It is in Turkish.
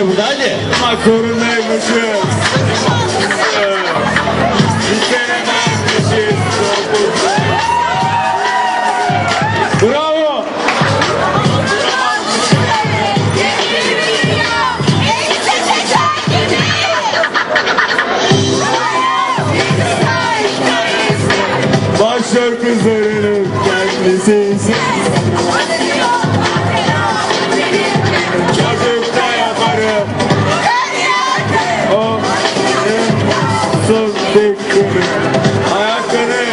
Mahmut hadi. Ama korunaymışız. Bitiremezmişiz. Bravo. Kendisi. teşekkür ederim. Ayakları